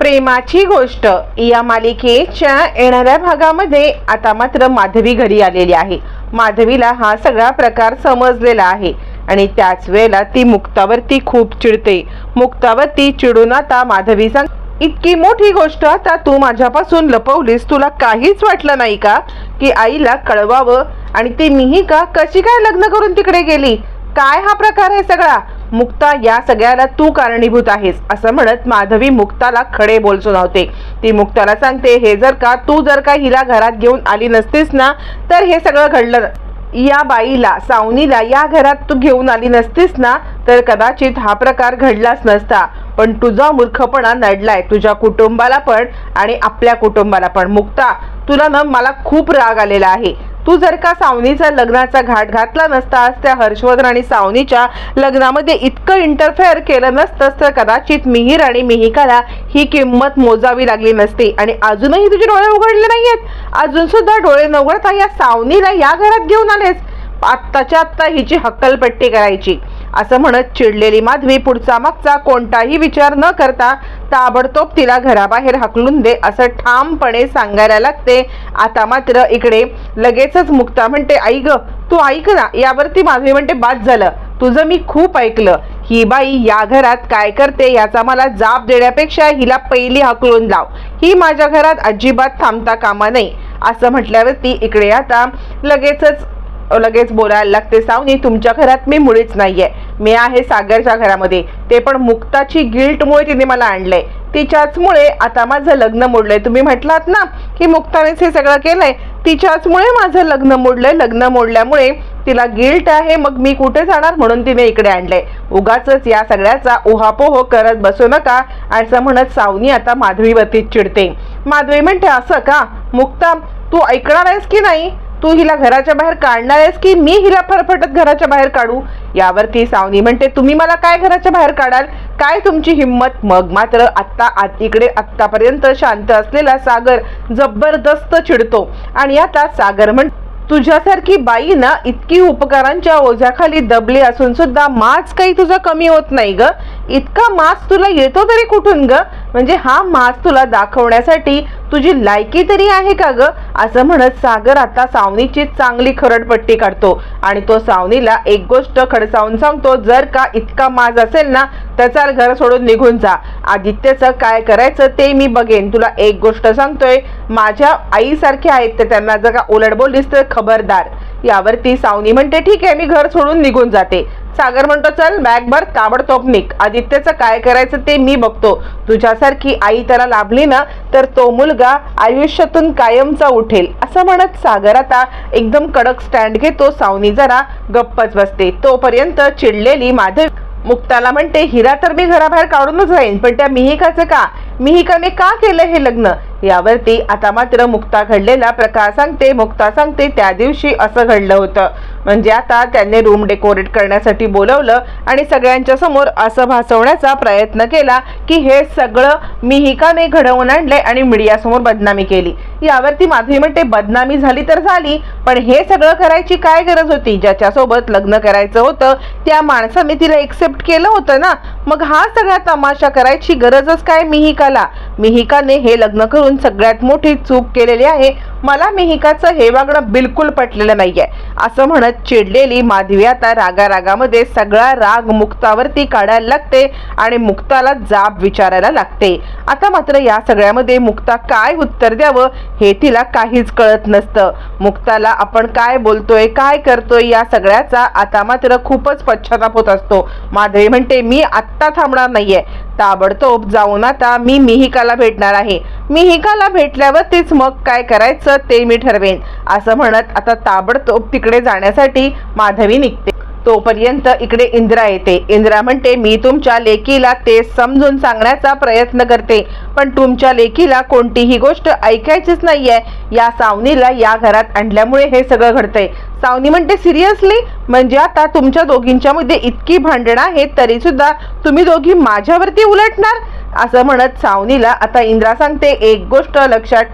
प्रेमाची गोष्ट. या मालिकेच्या येणाऱ्या भागामध्ये आता मात्र माधवी घरी आलेली आहे. माधवीला हा सगळा प्रकार समजलेला आहे आणि त्याच वेळेला ती मुक्तावरती खूप चिडते. मुक्तावरती चिडून आता माधवी सांग इतकी मोठी गोष्ट आता तू माझ्यापासून लपवलीस तुला काहीच वाटलं नाही का? की आईला कळवावं आणि ती मीही का? कशी काय लग्न करून तिकडे गेली? काय हा प्रकार आहे सगळा? मुक्ता या सगळ्याला तू कारणीभूत आहेस असं म्हणत माधवी मुक्ताला खडे बोल सुनावते. ती मुक्ताला सांगते हे जर का तू जर का हिला घरात घेऊन आली नसतीस ना तर हे सगळं घडलं. या बाईला सावनीला या घरात तू घेऊन आली नसतीस ना तर कदाचित हा प्रकार घडलाच नसता. पण तुझा मूर्खपणा नडलाय तुझ्या कुटुंबाला पण आणि आपल्या कुटुंबाला पण. मुक्ता तुला ना मला खूप राग आलेला आहे. तू जर का सावनीचा लग्नाचा घाट घातला नसतास त्या हर्षवर्धन आणि सावनीच्या लग्नामध्ये इतकं इंटरफेअर केलं नसतंस तर कदाचित मिहीर आणि मिहिकाला ही किंमत मोजावी लागली नसती. आणि अजूनही तुझे डोळे उघडले नाहीयेत. अजून सुद्धा डोळे न उघडता या सावनीला या घरात घेऊन आलेस. आत्ताच्या आत्ता हिची हक्कलपट्टी करायची. असं म्हणत चिडलेली माधवी पुढचा मागचा कोणताही विचार न करता ताबडतोब तिला घराबाहेर हकलून दे असं ठामपणे सांगायला लागते. आता मात्र इकडे लगेचच मुक्ता म्हणते आई ग तू ऐक ना यावरती माधवी म्हणते बाद झालं तुझं मी खूप ऐकलं. ही बाई या घरात काय करते याचा मला जाब देण्यापेक्षा हिला पहिली हकलून लाव. ही माझ्या घरात अजिबात थांबता कामा नाही असं म्हटल्यावरती इकडे आता लगेचच लगेच बोलायला लागते. सावनी तुमच्या घरात मी मुळीच नाहीये. मी आहे सागरच्या घरामध्ये. ते पण मुक्ताची गिल्टमुळे तिने मला आणलंय. तिच्याचमुळे आता माझं लग्न मोडलंय. तुम्ही म्हटलात ना की मुक्तानेच हे सगळं केलंय? तिच्याचमुळे माझं लग्न मोडलंय. लग्न मोडल्यामुळे तिला गिल्ट आहे. मग मी कुठे जाणार म्हणून तिने इकडे आणलंय. उगाच या सगळ्याचा उहापोह करत बसू नका असं म्हणत सावनी आता माधवीवरती चिडते. माधवी म्हणते असं का? मुक्ता तू ऐकणार आहेस की नाही? तू हिला घराच्या बाहेर काढणार आहेस की मी हिला फरफटत घराच्या बाहेर काढू? यावरती सावनी म्हणते तुम्ही मला काय घराच्या बाहेर काढाल? काय तुमची हिंमत? मग मात्र आत्ता आत इकडे आत्तापर्यंत शांत असलेला सागर जबरदस्त चिडतो. आणि आता सागर म्हण तुझ्यासारखी बाई ना इतकी उपकारांच्या ओझ्याखाली दबली असून सुद्धा माच काही तुझं कमी होत नाही ग. इतका मास तुला येतो तरी कुठून ग? म्हणजे हा मास तुला दाखवण्यासाठी तुझी लायकी तरी आहे का ग? असं म्हणत सागर आता सावनीची चांगली खरडपट्टी काढतो. आणि तो सावनीला एक गोष्ट खडसावून सांगतो जर का इतका माज असेल ना तर चाल घर सोडून निघून जा. आदित्यचं काय करायचं ते मी बघेन. तुला एक गोष्ट सांगतोय माझ्या आईसारखे आहेत तर त्यांना जर का उलट बोललीस तर खबरदार. यावरती सावनी म्हणते ठीक आहे मी घर सोडून निघून जाते. सागर म्हणतो चल बॅग भर ताबडतोब निक आदित्यचं काय करायचं ते मी बघतो. तुझ्यासारखी आई त्याला लाभली ना तर तो मुलगा आयुष्यातून कायमचा उठेल. असं म्हणत सागर आता एकदम कडक स्टँड घेतो. सावनी जरा गप्पच बसते. तोपर्यंत चिडलेली माधव मुक्ताला म्हणते हिरा तर मी घराबाहेर काढूनच राहीन पण त्या मिहिकाचं का? मिहिकाने का केलं हे लग्न? यावरती आता मात्र मुक्ता घडलेला प्रकार सांगते मुक्ता सांगते त्या दिवशी असं घडलं होतं. म्हणजे आता त्यांनी रूम डेकोरेट करण्यासाठी बोलवलं आणि सगळ्यांच्या समोर असं भासवण्याचा प्रयत्न केला की हे सगळं मिहिकाने घडवून आणले आणि मीडियासमोर बदनामी केली. यावरती माधवी म्हणते बदनामी झाली तर झाली पण हे सगळं करायची काय गरज होती? ज्याच्यासोबत लग्न करायचं होतं त्या माणसाने तिला एक्सेप्ट केलं होतं ना? मग हा सगळा तमाशा करायची गरजच काय मिहिकाला मिहिकाने हे लग्न करून सगळ्यात मोठी चूक केलेली आहे. मला मिहिकाचं हे वागणं बिलकुल पटलेलं नाहीये. असं म्हणत चिडलेली माधवी आता रागा रागामध्ये सगळा राग मुक्तावरती काढायला लागते आणि मुक्ताला जाब विचारायला लागते. आता मात्र या सगळ्यामध्ये मुक्ता काय उत्तर द्यावं हे तिला काहीच कळत नसतं. मुक्ताला आपण काय बोलतोय काय करतोय या सगळ्याचा आता मात्र खूपच पश्चाताप होत असतो. माधवी म्हणते मी आत्ता थांबणार नाहीये. ताबडतोब जाऊन आता मी मिहिकाला भेटणार आहे. मिहिकाला भेटल्यावर तेच मग काय करायचं? ते मी ठरवेन. असं म्हणत आता ताबडतोब तिकडे जाण्यासाठी माधवी निघते. तोपर्यंत इकडे इंद्रा येते. इंद्रा म्हणते मी तुमच्या लेकीला ते समजून सांगण्याचा प्रयत्न करते. पण तुमच्या लेकीला कोणतीही गोष्ट ऐकायचीच नाहीये. या सावनीला या घरात आणल्यामुळे हे सगळं घडतंय. सावनी म्हणते सिरियसली? म्हणजे आता तुमच्या दोघींच्या मध्ये इतकी भांडणं आहेत तरी सुद्धा तुम्ही दोघी माझ्यावरती उलटणार? असं म्हणत सावनीला आता इंद्रा सांगते एक गोष्ट लक्षात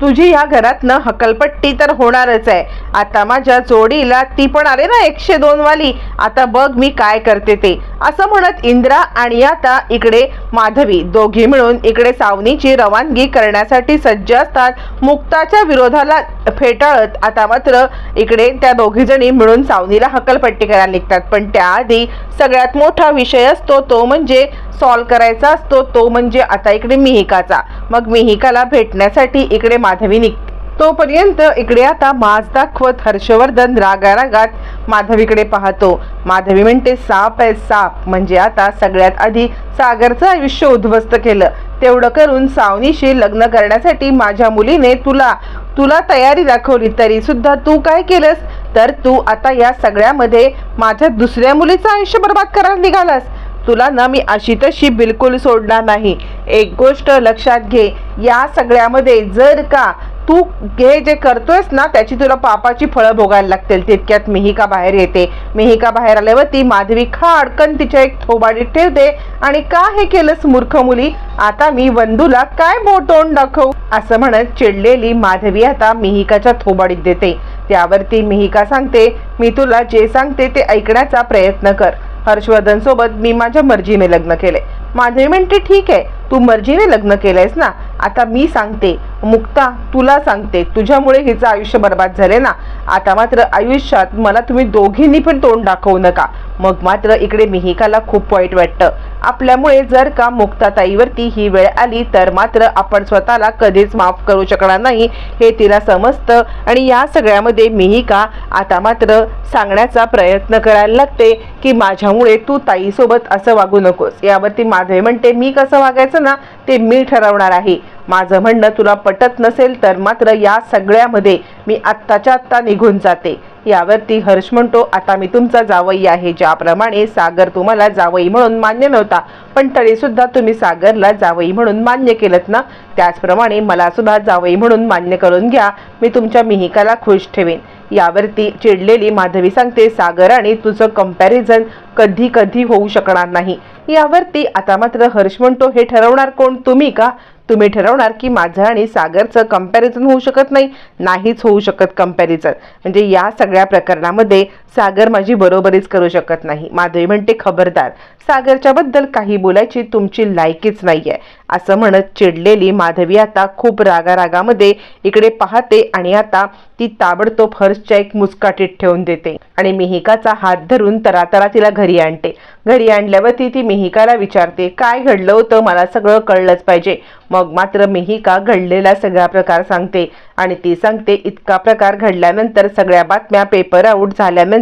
तुझी या घरातनं हकलपट्टी तर होणारच आहे. आता माझ्या जोडीला ती पण आले ना एकशे दोन वाली. आता बघ मी काय करते ते. असं म्हणत इंद्रा आणि आता इकडे माधवी दोघी मिळून इकडे सावनीची रवानगी करण्यासाठी सज्ज असतात. मुक्ताच्या विरोधाला फेटाळत आता मात्र इकडे त्या दोघी जणी मिळून सावनीला हकलपट्टी करायला निघतात. पण त्याआधी सगळ्यात मोठा विषय असतो तो म्हणजे सॉल्व करायचा असतो. तो म्हणजे आता इकडे मिहिकाचा. मग मिहिकाला भेटण्यासाठी इकडे मा माधवी निघ तोपर्यंत इकडे आता माज दाखवत हर्षवर्धन रागारागात माधवीकडे पाहतो. माधवी म्हणते साप आहे साप. म्हणजे आता सगळ्यात आधी सागरचं आयुष्य उद्ध्वस्त केलं. तेवढं करून सावनीशी लग्न करण्यासाठी माझ्या मुलीने तुला तुला तयारी दाखवली. तरी सुद्धा तू काय केलंस? तर तू आता या सगळ्यामध्ये माझ्या दुसऱ्या मुलीचं आयुष्य बर्बाद करायला निघालास. तुला ना मी अशी तशी बिलकुल सोडणार नाही. एक गोष्ट लक्षात घे या सगळ्यामध्ये जर का तू हे जे करतोयस ना त्याची तुला पापाची फळं भोगायला लागतील. तितक्यात मिहिका बाहेर येते. मिहिका बाहेर आल्यावर ती माधवी खा अडकन तिच्या एक थोबाडीत ठेवते आणि का हे केलंस मूर्ख मुली? आता मी वंदूला काय बोटोंड दाखवू? असं म्हणत चिडलेली माधवी आता मिहिकाच्या थोबाडीत देते. त्यावरती मिहिका सांगते मी तुला जे सांगते ते ऐकण्याचा प्रयत्न कर. हर्षवर्धन सोबत मी माझ्या मर्जीने लग्न केले. माधवी म्हणते ठीक आहे तू मर्जीने लग्न केलंयस ना? आता मी सांगते मुक्ता तुला सांगते तुझ्यामुळे हिचं आयुष्य बर्बाद झाले ना? आता मात्र आयुष्यात मला तुम्ही दोघींनी पण तोंड दाखवू नका. मग मात्र इकडे मिहिकाला खूप वाईट वाटतं. आपल्यामुळे जर का मुक्ताताईवरती ही वेळ आली तर मात्र आपण स्वतःला कधीच माफ करू शकणार नाही हे तिला समजतं. आणि या सगळ्यामध्ये मीही का? आता मात्र सांगण्याचा प्रयत्न करायला लागते की माझ्यामुळे तू ताईसोबत असं वागू नकोस. यावरती माधवी म्हणते मी कसं वागायचं ना? ते मी ठरवणार आहे. माझं म्हणणं तुला पटत नसेल तर मात्र या सगळ्यामध्ये मी आत्ताच्या आत्ता निघून जाते. यावरती हर्ष म्हणतो आता मी तुमचा जावई आहे. ज्याप्रमाणे सागर तुम्हाला जावई म्हणून मान्य नव्हता पण तरीसुद्धा तुम्ही सागरला जावई म्हणून मान्य केलं ना? त्याचप्रमाणे मला सुद्धा जावई म्हणून मान्य करून घ्या. मी तुमच्या मिहिकाला खुश ठेवेन. यावरती चिडलेली माधवी सांगते सागर आणि तुझं कंपॅरिझन कधी कधी होऊ शकणार नाही. यावरती आता मात्र हर्ष म्हणतो हे ठरवणार कोण? तुम्ही का? तुम्ही ठरवणार की माझं आणि सागरचं कंपॅरिझन होऊ शकत नाही नाहीच होऊ शकत कंपॅरिझन म्हणजे या सगळ्या प्रकरणामध्ये सागर माझी बरोबरीच करू शकत नाही. माधवी म्हणते खबरदार. सागरच्या बद्दल काही बोलायची तुमची लायकीच नाहीये. असं म्हणत चिडलेली माधवी आता खूप रागारागामध्ये इकडे पाहते आणि आता ती ताबडतोब हर्षच्या एक मुस्काटीत ठेवून देते आणि मिहिकाचा हात धरून तरातरा तिला घरी आणते. घरी आणल्यावर ती ती मिहिकाला विचारते काय घडलं होतं? मला सगळं कळलंच पाहिजे. मग मात्र मिहिका घडलेला सगळा प्रकार सांगते आणि ती सांगते इतका प्रकार घडल्यानंतर सगळ्या बातम्या पेपर आऊट झाल्यानंतर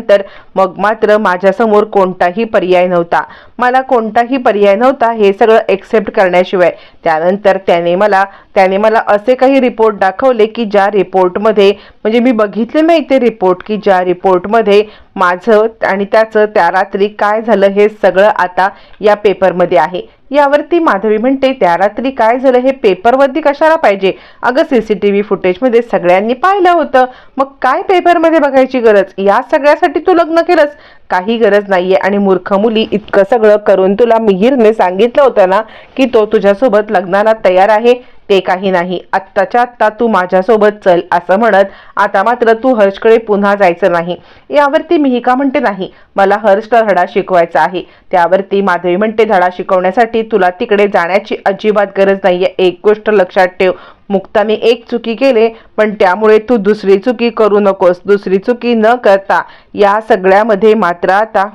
मग मात्र माझ्यासमोर कोणताही पर्याय नव्हता. मला कोणताही पर्याय नव्हता हे सगळं एक्सेप्ट करण्याशिवाय. त्यानंतर त्याने मला त्याने मला असे काही रिपोर्ट दाखवले की ज्या रिपोर्टमध्ये म्हणजे मी बघितले नाही ते रिपोर्ट की ज्या रिपोर्टमध्ये माझं आणि त्याचं त्या रात्री काय झालं हे सगळं आता या पेपरमध्ये आहे. यावरती माधवी म्हणते त्या रात्री काय झालं हे पेपरवरती कशाला पाहिजे? अगं सी सी टी व्ही फुटेजमध्ये सगळ्यांनी पाहिलं होतं. मग काय पेपरमध्ये बघायची गरज? या सगळ्यासाठी तू लग्न केलंस. काही गरज नाहीये आणि मूर्ख मुली इतकं सगळं करून तुला मिहीरने सांगितलं होतं ना की तो तुझ्यासोबत लग्नाला तयार आहे ते काही नाही. आत्ताच्या आत्ता तू माझ्यासोबत चल असं म्हणत आता मात्र तू हर्षकडे पुन्हा जायचं नाही. यावरती मिहिका म्हणते नाही मला हर्षला धडा शिकवायचा आहे. त्यावरती माधवी म्हणते धडा शिकवण्यासाठी तुला तिकडे जाण्याची अजिबात गरज नाहीये. एक गोष्ट लक्षात ठेव मुक्ताने एक चुकी केले पण त्यामुळे तू दुसरी चुकी करू नकोस. दुसरी चुकी न करता या सगळ्यामध्ये मात्र आता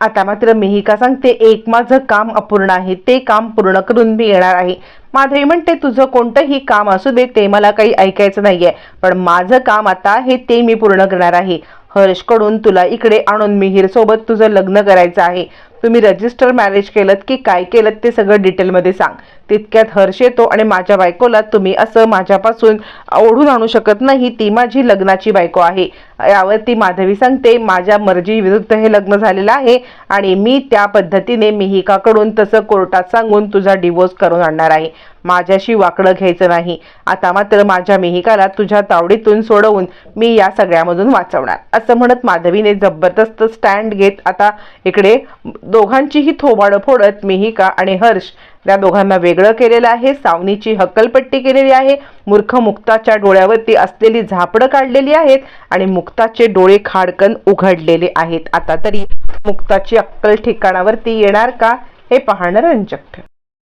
आता मात्र मिहिका सांगते एक माझं काम अपूर्ण आहे ते काम पूर्ण करून मी येणार आहे. माधवी म्हणते तुझं कोणतंही काम असू दे ते मला काही ऐकायचं नाहीये पण माझं काम आता आहे ते मी पूर्ण करणार आहे. हर्षकडून तुला इकडे आणून मिहीर सोबत तुझं लग्न करायचं आहे. तुम्ही रजिस्टर मॅरेज केलं की काय केलं ते सगळं डिटेलमध्ये सांग. तितक्यात हर्ष येतो आणि माझ्या बायकोला तुम्ही असं माझ्यापासून ओढून आणू शकत नाही ती माझी लग्नाची बायको आहे. यावरती माधवी सांगते माझ्या मर्जी विरुद्ध हे लग्न झालेलं आहे आणि मी त्या पद्धतीने मिहिकाकडून तसं कोर्टात सांगून तुझा डिवोर्स करून आणणार आहे. माझ्याशी वाकडं घ्यायचं नाही. आता मात्र माझ्या मिहिकाला तुझ्या तावडीतून सोडवून मी या सगळ्यामधून वाचवणार. असं म्हणत माधवीने जबरदस्त स्टँड घेत आता इकडे दोघांचीही थोबाडं फोडत मिहिका आणि हर्ष त्या दोघांना वेगळं केलेलं आहे. सावनीची हक्कलपट्टी केलेली आहे. मूर्ख मुक्ताच्या डोळ्यावरती असलेली झापडं काढलेली आहेत आणि मुक्ताचे डोळे खाडकन उघडलेले आहेत. आता तरी मुक्ताची अक्कल ठिकाणावरती येणार का? हे पाहणं रंजक ठरेल